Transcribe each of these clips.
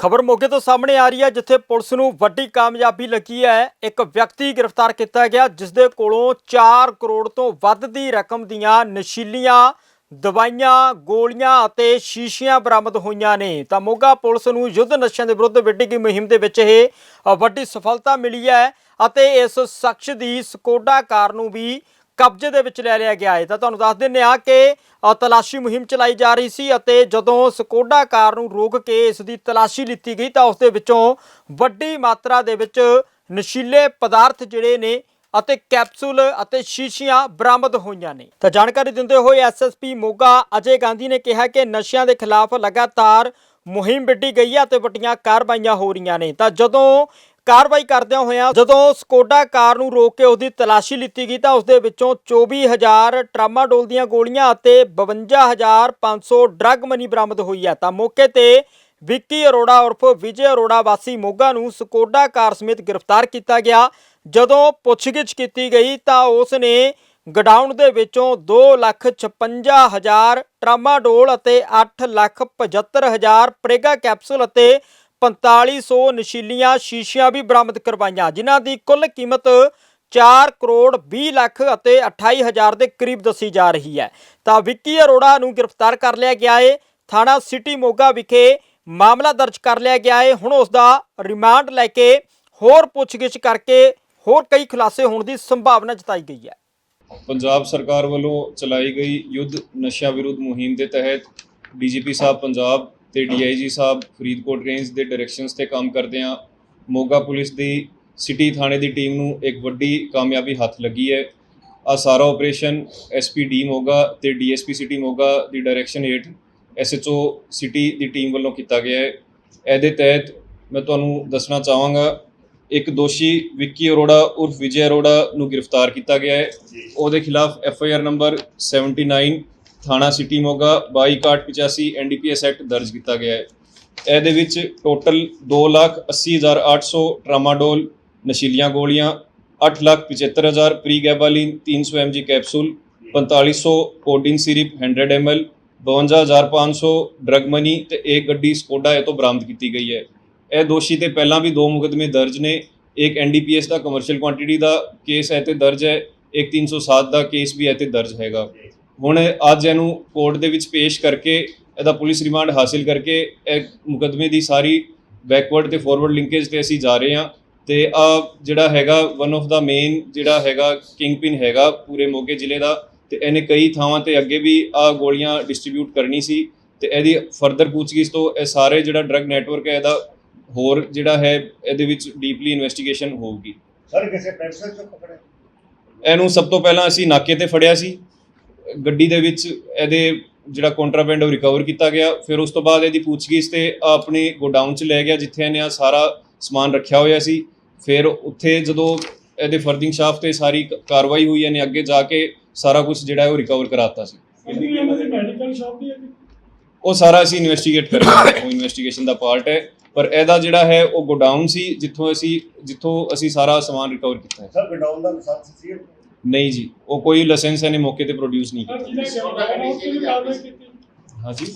ਖਬਰ ਮੋਗੇ ਤੋਂ ਸਾਹਮਣੇ ਆ ਰਹੀ ਹੈ, ਜਿੱਥੇ ਪੁਲਿਸ ਨੂੰ ਵੱਡੀ ਕਾਮਯਾਬੀ ਲੱਗੀ ਹੈ। ਇੱਕ ਵਿਅਕਤੀ ਗ੍ਰਿਫਤਾਰ ਕੀਤਾ ਗਿਆ ਜਿਸ ਦੇ ਕੋਲੋਂ 4 ਕਰੋੜ ਤੋਂ ਵੱਧ ਦੀ ਰਕਮ ਦੀਆਂ ਨਸ਼ੀਲੀਆਂ ਦਵਾਈਆਂ, ਗੋਲੀਆਂ ਅਤੇ ਸ਼ੀਸ਼ੀਆਂ ਬਰਾਮਦ ਹੋਈਆਂ ਨੇ। ਤਾਂ ਮੋਗਾ ਪੁਲਿਸ ਨੂੰ ਯੁੱਧ ਨਸ਼ਿਆਂ ਦੇ ਵਿਰੁੱਧ ਵਿੱਢੀ ਗਈ ਮੁਹਿੰਮ ਦੇ ਵਿੱਚ ਇਹ ਵੱਡੀ ਸਫਲਤਾ ਮਿਲੀ ਹੈ ਅਤੇ ਇਸ ਸ਼ਖਸ ਦੀ ਸਕੋਡਾ ਕਾਰ ਨੂੰ ਵੀ ਕਬਜ਼ੇ ਦੇ ਵਿੱਚ ਲੈ ਲਿਆ ਗਿਆ ਹੈ। ਤਾਂ ਤੁਹਾਨੂੰ ਦੱਸ ਦਿੰਨੇ ਆ ਕਿ ਤਲਾਸ਼ੀ ਮੁਹਿੰਮ ਚਲਾਈ ਜਾ ਰਹੀ ਸੀ ਅਤੇ ਜਦੋਂ ਸਕੋਡਾ ਕਾਰ ਨੂੰ ਰੋਕ ਕੇ ਇਸ ਦੀ ਤਲਾਸ਼ੀ ਲਿੱਤੀ ਗਈ ਤਾਂ ਉਸ ਦੇ ਵਿੱਚੋਂ ਵੱਡੀ ਮਾਤਰਾ ਦੇ ਵਿੱਚ ਨਸ਼ੀਲੇ ਪਦਾਰਥ ਜਿਹੜੇ ਨੇ ਅਤੇ ਕੈਪਸੂਲ ਅਤੇ ਸ਼ੀਸ਼ੀਆਂ ਬਰਾਮਦ ਹੋਈਆਂ ਨੇ। ਤਾਂ ਜਾਣਕਾਰੀ ਦਿੰਦੇ ਹੋਏ ਐਸਐਸਪੀ ਮੋਗਾ ਅਜੇ ਗਾਂਧੀ ਨੇ ਕਿਹਾ ਕਿ ਨਸ਼ਿਆਂ ਦੇ ਖਿਲਾਫ ਲਗਾਤਾਰ ਮੁਹਿੰਮ ਵਿੱਢੀ ਗਈ ਹੈ ਤੇ ਵੱਡੀਆਂ ਕਾਰਵਾਈਆਂ ਹੋ ਰਹੀਆਂ ਨੇ। ਤਾਂ ਜਦੋਂ ਕਾਰਵਾਈ ਕਰਦਿਆਂ ਹੋਇਆਂ ਜਦੋਂ ਸਕੋਡਾ ਕਾਰ ਨੂੰ ਰੋਕ ਕੇ ਉਹਦੀ ਤਲਾਸ਼ੀ ਲਿੱਤੀ ਗਈ ਤਾਂ ਉਸ ਦੇ ਵਿੱਚੋਂ 24000 ਟਰਾਮਾਡੋਲ ਦੀਆਂ ਗੋਲੀਆਂ ਅਤੇ 52500 ਡਰੱਗ ਮਨੀ ਬਰਾਮਦ ਹੋਈ ਹੈ। ਤਾਂ ਮੌਕੇ ਤੇ ਵਿੱਕੀ ਅਰੋੜਾ ਉਰਫ ਵਿਜੇ ਅਰੋੜਾ ਵਾਸੀ ਮੋਗਾ ਨੂੰ ਸਕੋਡਾ ਕਾਰ ਸਮੇਤ ਗ੍ਰਿਫਤਾਰ ਕੀਤਾ ਗਿਆ। ਜਦੋਂ ਪੁੱਛਗਿੱਛ ਕੀਤੀ ਗਈ ਤਾਂ ਉਸ ਨੇ ਗਡਾਊਨ ਦੇ ਵਿੱਚੋਂ 256000 ਟਰਾਮਾਡੋਲ ਅਤੇ 875000 ਪ੍ਰੇਗਾ ਕੈਪਸੂਲ ਅਤੇ 4500 ਨਸ਼ੀਲੀਆਂ ਸ਼ੀਸ਼ੀਆਂ ਵੀ ਬਰਾਮਦ ਕਰਵਾਈਆਂ, ਜਿਨ੍ਹਾਂ ਦੀ ਕੁੱਲ ਕੀਮਤ 4 ਕਰੋੜ 20 ਲੱਖ ਅਤੇ 28 ਹਜ਼ਾਰ ਦੇ ਕਰੀਬ ਦੱਸੀ ਜਾ ਰਹੀ ਹੈ। ਤਾਂ ਵਿੱਕੀ ਅਰੋੜਾ ਨੂੰ ਗ੍ਰਿਫਤਾਰ ਕਰ ਲਿਆ ਗਿਆ ਹੈ ਥਾਣਾ ਸਿਟੀ ਮੋਗਾ ਵਿਖੇ ਮਾਮਲਾ ਦਰਜ ਕਰ ਲਿਆ ਗਿਆ ਹੈ ਹੁਣ ਉਸ ਦਾ ਰਿਮਾਂਡ ਲੈ ਕੇ ਹੋਰ ਪੁੱਛਗਿੱਛ ਕਰਕੇ ਹੋਰ ਕਈ ਖੁਲਾਸੇ ਹੋਣ ਦੀ ਸੰਭਾਵਨਾ ਜਤਾਈ ਗਈ ਹੈ। ਪੰਜਾਬ ਸਰਕਾਰ ਵੱਲੋਂ ਚਲਾਈ ਗਈ ਯੁੱਧ ਨਸ਼ਾ ਵਿਰੋਧ ਮੁਹਿੰਮ ਦੇ ਤਹਿਤ ਡੀਜੀਪੀ ਸਾਹਿਬ ਪੰਜਾਬ ਤੇ ਡੀਆਈਜੀ ਸਾਹਿਬ ਫਰੀਦਕੋਟ ਰੇਂਜ ਦੇ ਡਾਇਰੈਕਸ਼ਨਸ ਤੇ ਕੰਮ ਕਰਦੇ ਆ। ਮੋਗਾ ਪੁਲਿਸ ਦੀ ਸਿਟੀ ਥਾਣੇ ਦੀ ਟੀਮ ਨੂੰ ਇੱਕ ਵੱਡੀ ਕਾਮਯਾਬੀ ਹੱਥ ਲੱਗੀ ਹੈ। ਆ ਸਾਰਾ ਆਪਰੇਸ਼ਨ ਐਸਪੀ ਡੀ ਮੋਗਾ ਤੇ ਡੀਐਸਪੀ ਸਿਟੀ ਮੋਗਾ ਦੀ ਡਾਇਰੈਕਸ਼ਨ ਹੇਠ ਐਸਐਚਓ ਸਿਟੀ ਦੀ ਟੀਮ ਵੱਲੋਂ ਕੀਤਾ ਗਿਆ ਹੈ। ਇਹਦੇ ਤਹਿਤ ਮੈਂ ਤੁਹਾਨੂੰ ਦੱਸਣਾ ਚਾਹਾਂਗਾ ਇੱਕ ਦੋਸ਼ੀ ਵਿੱਕੀ ਅਰੋੜਾ ਉਰਫ ਵਿਜੇ ਅਰੋੜਾ ਨੂੰ ਗ੍ਰਿਫਤਾਰ ਕੀਤਾ ਗਿਆ ਹੈ। ਉਹਦੇ ਖਿਲਾਫ ਐਫ ਆਈ ਆਰ ਨੰਬਰ 79 ਥਾਣਾ ਸਿਟੀ ਮੋਗਾ 2285 ਐਨਡੀਪੀਐਸ ਐਕਟ ਦਰਜ ਕੀਤਾ ਗਿਆ ਹੈ। ਇਹਦੇ ਵਿੱਚ ਟੋਟਲ 280800 ਟਰਾਮਾਡੋਲ ਨਸ਼ੀਲੀਆਂ ਗੋਲੀਆਂ 875000 pregabalin 300 mg capsule 4500 codeine syrup 100 ml 52500 drug money ਤੇ ਇੱਕ ਗੱਡੀ ਸਕੋਡਾ ਇਹ ਤੋਂ ਬਰਾਮਦ ਕੀਤੀ ਗਈ ਹੈ। ਇਹ ਦੋਸ਼ੀ ਤੇ ਪਹਿਲਾਂ ਵੀ ਦੋ ਮੁਕਦਮੇ ਦਰਜ ਨੇ। ਇੱਕ ਐਨਡੀਪੀਐਸ ਦਾ ਕਮਰਸ਼ੀਅਲ ਕੁਆਂਟੀਟੀ ਦਾ ਕੇਸ ਹੈ ਤੇ ਦਰਜ ਹੈ। ਇੱਕ 307 ਦਾ ਕੇਸ ਵੀ ਹੈ ਤੇ ਦਰਜ ਹੈਗਾ। ਹੁਣ ਅੱਜ ਇਹਨੂੰ ਕੋਰਟ ਦੇ ਵਿੱਚ ਪੇਸ਼ ਕਰਕੇ ਇਹਦਾ ਪੁਲਿਸ ਰਿਮਾਂਡ ਹਾਸਿਲ ਕਰਕੇ ਇਹ ਮੁਕਦਮੇ ਦੀ ਸਾਰੀ ਬੈਕਵਰਡ ਤੇ ਫਾਰਵਰਡ ਲਿੰਕੇਜ ਤੇ ਅਸੀਂ ਜਾ ਰਹੇ ਹਾਂ ਤੇ ਆ ਜਿਹੜਾ ਹੈਗਾ ਵਨ ਆਫ ਦਾ ਮੇਨ ਜਿਹੜਾ ਹੈਗਾ ਕਿੰਗਪਿਨ ਹੈਗਾ ਪੂਰੇ ਮੋਗੇ ਜ਼ਿਲ੍ਹੇ ਦਾ ਤੇ ਇਹਨੇ ਕਈ ਥਾਵਾਂ ਤੇ ਅੱਗੇ ਵੀ ਆ ਗੋਲੀਆਂ ਡਿਸਟ੍ਰੀਬਿਊਟ ਕਰਨੀ ਸੀ ਤੇ ਇਹਦੀ ਫਰਦਰ ਪੁੱਛਗਿੱਛ ਤੋਂ ਇਹ ਸਾਰੇ ਜਿਹੜਾ ਡਰਗ ਨੈਟਵਰਕ ਹੈ ਇਹਦਾ ਹੋਰ ਜਿਹੜਾ ਹੈ ਇਹਦੇ ਵਿੱਚ ਡੀਪਲੀ ਇਨਵੈਸਟੀਗੇਸ਼ਨ ਹੋਊਗੀ। ਸਰ ਕਿਸੇ ਪੈਂਸਲ ਚੋਂ ਪਕੜੇ? ਇਹਨੂੰ ਸਭ ਤੋਂ ਪਹਿਲਾਂ ਅਸੀਂ ਨਾਕੇ ਤੇ ਫੜਿਆ ਸੀ। ਗੱਡੀ ਦੇ ਵਿੱਚ ਇਹਦੇ ਜਿਹੜਾ ਕੰਟਰਾਬੈਂਡ ਉਹ ਰਿਕਵਰ ਕੀਤਾ ਗਿਆ। ਫਿਰ ਉਸ ਤੋਂ ਬਾਅਦ ਇਹਦੀ ਪੁੱਛਗਿੱਛ ਤੇ ਆਪਣੀ ਗੋਡਾਊਨ 'ਚ ਲੈ ਗਿਆ ਜਿੱਥੇ ਇਹਨੇ ਆ ਸਾਰਾ ਸਮਾਨ ਰੱਖਿਆ ਹੋਇਆ ਸੀ। ਫਿਰ ਉੱਥੇ ਜਦੋਂ ਇਹਦੇ ਫਰਦਿੰਗ ਸ਼ਾਫਟ ਤੇ ਸਾਰੀ ਕਾਰਵਾਈ ਹੋਈ ਇਹਨੇ ਅੱਗੇ ਜਾ ਕੇ ਸਾਰਾ ਕੁਝ ਜਿਹੜਾ ਹੈ ਉਹ ਰਿਕਵਰ ਕਰਾਤਾ ਸੀ। ਕਿੰਨੀ ਇਹਨਾਂ ਦੀ ਮੈਡੀਕਲ ਸ਼ਾਪ ਦੀ ਹੈ ਜੀ? ਉਹ ਸਾਰਾ ਅਸੀਂ ਇਨਵੈਸਟੀਗੇਟ ਕਰ ਰਹੇ ਹਾਂ। ਉਹ ਇਨਵੈਸਟੀਗੇਸ਼ਨ ਦਾ ਪਾਰਟ ਹੈ। ਪਰ ਇਹਦਾ ਜਿਹੜਾ ਹੈ ਉਹ ਗੋਡਾਊਨ ਸੀ ਜਿੱਥੋਂ ਅਸੀਂ ਜਿੱਥੋਂ ਅਸੀਂ ਸਾਰਾ ਸਮਾਨ ਰਿਕਵਰ ਕੀਤਾ ਹੈ। ਸਰ ਗਡਾਊਨ ਦਾ ਲਾਇਸੈਂਸ ਸੀ ਨਹੀਂ ਜੀ ਉਹ ਕੋਈ ਲਾਇਸੈਂਸ ਇਹਨੇ ਮੌਕੇ ਤੇ ਪ੍ਰੋਡਿਊਸ ਨਹੀਂ ਕੀਤਾ। ਹਾਂਜੀ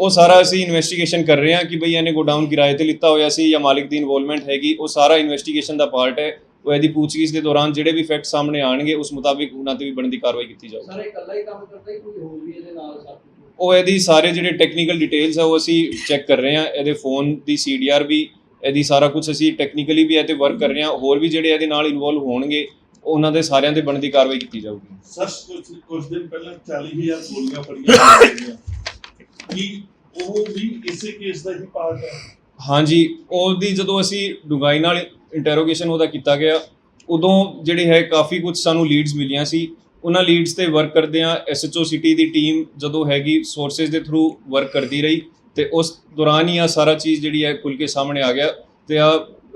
ਉਹ ਸਾਰਾ ਅਸੀਂ ਇਨਵੈਸਟੀਗੇਸ਼ਨ ਕਰ ਰਹੇ ਹਾਂ ਕਿ ਬਈ ਇਹਨੇ ਗੋਡਾਊਨ ਕਿਰਾਏ ਤੇ ਲਿੱਤਾ ਹੋਇਆ ਸੀ ਜਾਂ ਮਾਲਿਕ ਦੀ ਇਨਵੋਲਵਮੈਂਟ ਹੈਗੀ ਉਹ ਸਾਰਾ ਇਨਵੈਸਟੀਗੇਸ਼ਨ ਦਾ ਪਾਰਟ ਹੈ। ਉਹ ਇਹਦੀ ਪੁੱਛਗਿੱਛ ਦੇ ਦੌਰਾਨ ਜਿਹੜੇ ਵੀ ਫੈਕਟ ਸਾਹਮਣੇ ਆਣਗੇ ਉਸ ਮੁਤਾਬਿਕ ਉਹਨਾਂ ਤੇ ਵੀ ਬਣਦੀ ਕਾਰਵਾਈ ਕੀਤੀ ਜਾਊਗੀ। ਸਾਰੇ ਇਕੱਲਾ ਹੀ ਕੰਮ ਕਰਦਾ ਹੀ ਕੋਈ ਹੋਰ ਵੀ ਇਹਦੇ ਨਾਲ ਸਾਥੀ ਉਹ ਇਹਦੀ ਸਾਰੇ ਜਿਹੜੇ ਟੈਕਨੀਕਲ ਡਿਟੇਲਸ ਹੈ ਉਹ ਅਸੀਂ ਚੈੱਕ ਕਰ ਰਹੇ ਹਾਂ। ਇਹਦੇ ਫੋਨ ਦੀ ਸੀਡੀਆਰ ਵੀ ਇਹਦੀ ਸਾਰਾ ਕੁਝ ਅਸੀਂ ਟੈਕਨੀਕਲੀ ਵੀ ਇਹ ਤੇ ਵਰਕ ਕਰ ਰਹੇ ਹਾਂ ਹੋਰ ਵੀ ਜਿਹੜੇ ਇਹਦੇ ਨਾਲ ਇਨਵੋਲਵ ਹੋਣਗੇ ਉਹਨਾਂ ਦੇ ਸਾਰਿਆਂ ਤੇ ਬਣਦੀ ਕਾਰਵਾਈ ਕੀਤੀ ਜਾਊਗੀ। ਸਰ ਕੁਝ ਕੁਝ ਦਿਨ ਪਹਿਲਾਂ 40000 ਗੋਲੀਆਂ ਫੜੀਆਂ ਗਈਆਂ। ਕੀ ਉਹ ਵੀ ਇਸੇ ਕੇਸ ਦਾ ਹੀ ਪਾਰਟ ਹੈ? ਹਾਂਜੀ ਉਹਦੀ ਜਦੋਂ ਅਸੀਂ ਡੁੰਗਾਈ ਨਾਲ ਇੰਟਰੋਗੇਸ਼ਨ ਉਹਦਾ ਕੀਤਾ ਗਿਆ ਉਦੋਂ ਜਿਹੜੇ ਹੈ ਕਾਫੀ ਕੁਝ ਸਾਨੂੰ ਲੀਡਸ ਮਿਲੀਆਂ ਸੀ। ਉਹਨਾਂ ਲੀਡਸ ਤੇ ਵਰਕ ਕਰਦੇ ਆ ਐਸਐਚਓ ਸਿਟੀ ਦੀ ਟੀਮ ਜਦੋਂ ਹੈਗੀ ਸੋਰਸਸ ਦੇ ਥਰੂ ਵਰਕ ਕਰਦੀ ਰਹੀ। ਤੇ ਉਸ ਦੌਰਾਨ ਹੀ ਆ ਸਾਰਾ ਚੀਜ਼ ਜਿਹੜੀ ਹੈ ਖੁੱਲ ਕੇ ਸਾਹਮਣੇ ਆ ਗਿਆ ਤੇ ਆ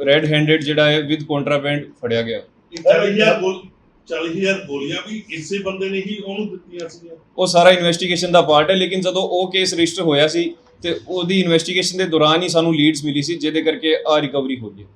ਰੈੱਡ ਹੈਂਡਡ ਜਿਹੜਾ ਹੈ ਵਿਦ ਕੰਟਰਾਬੈਂਡ ਫੜਿਆ ਗਿਆ। ਇਹ 40000 ਗੋਲ 40000 ਗੋਲੀਆਂ ਵੀ ਇਸੇ ਬੰਦੇ ਨੇ ਹੀ ਉਹਨੂੰ ਦਿੱਤੀਆਂ ਸੀਗੀਆਂ। ਉਹ ਸਾਰਾ ਇਨਵੈਸਟੀਗੇਸ਼ਨ ਦਾ ਪਾਰਟ ਹੈ ਲੇਕਿਨ ਜਦੋਂ ਉਹ ਕੇਸ ਰਜਿਸਟਰ ਹੋਇਆ ਸੀ ਤੇ ਉਹਦੀ ਇਨਵੈਸਟੀਗੇਸ਼ਨ ਦੇ ਦੌਰਾਨ ਹੀ ਸਾਨੂੰ ਲੀਡਸ ਮਿਲੀ ਸੀ ਜਿਹਦੇ ਕਰਕੇ ਆ ਰਿਕਵਰੀ ਹੈ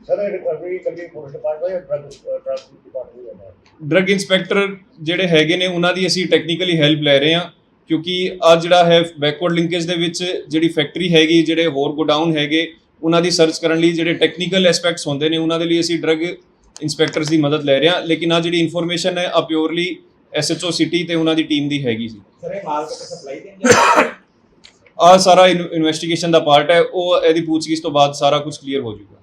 ਸਰ ਇਹ ਰਿਕਵਰੀ ਕੱਲੀ ਪੁਲਿਸ ਡਿਪਾਰਟਮੈਂਟ ਜਾਂ ਡਰਗ ਡਰਗ ਡਿਪਾਰਟਮੈਂਟ ਹੈ ਡਰਗ ਇੰਸਪੈਕਟਰ ਜਿਹੜੇ ਹੈਗੇ ਨੇ ਉਹਨਾਂ ਦੀ ਅਸੀਂ ਟੈਕਨੀਕਲੀ ਹੈਲਪ ਲੈ ਰਹੇ ਹਾਂ। ਕਿਉਂਕਿ ਆ ਜਿਹੜਾ ਹੈ ਬੈਕਵਰਡ ਲਿੰਕੇਜ ਦੇ ਵਿੱਚ ਜਿਹੜੀ ਫੈਕਟਰੀ ਹੈਗੀ ਜਿਹੜੇ ਹੋਰ ਗੋਡਾਊਨ ਹੈਗੇ ਉਹਨਾਂ ਦੀ ਸਰਚ ਕਰਨ ਲਈ ਜਿਹੜੇ ਟੈਕਨੀਕਲ ਐਸਪੈਕਟਸ ਹੁੰਦੇ ਨੇ ਉਹਨਾਂ ਦੇ ਲਈ ਅਸੀਂ ਡਰੱਗ ਇੰਸਪੈਕਟਰਸ ਦੀ ਮਦਦ ਲੈ ਰਹੇ ਹਾਂ। ਲੇਕਿਨ ਆ ਜਿਹੜੀ ਇਨਫੋਰਮੇਸ਼ਨ ਹੈ ਆ ਪਿਓਰਲੀ ਐਸਐਚਓ ਸਿਟੀ ਤੇ ਉਹਨਾਂ ਦੀ ਟੀਮ ਦੀ ਹੈਗੀ ਸੀ। ਸਰ ਇਹ ਮਾਲ ਕਿਤੇ ਸਪਲਾਈ ਦੇਣ ਆ ਸਾਰਾ ਇਨਵੈਸਟੀਗੇਸ਼ਨ ਦਾ ਪਾਰਟ ਹੈ ਉਹ ਇਹਦੀ ਪੁੱਛਗਿੱਛ ਤੋਂ ਬਾਅਦ ਸਾਰਾ ਕੁਝ ਕਲੀਅਰ ਹੋ ਜਾਊਗਾ।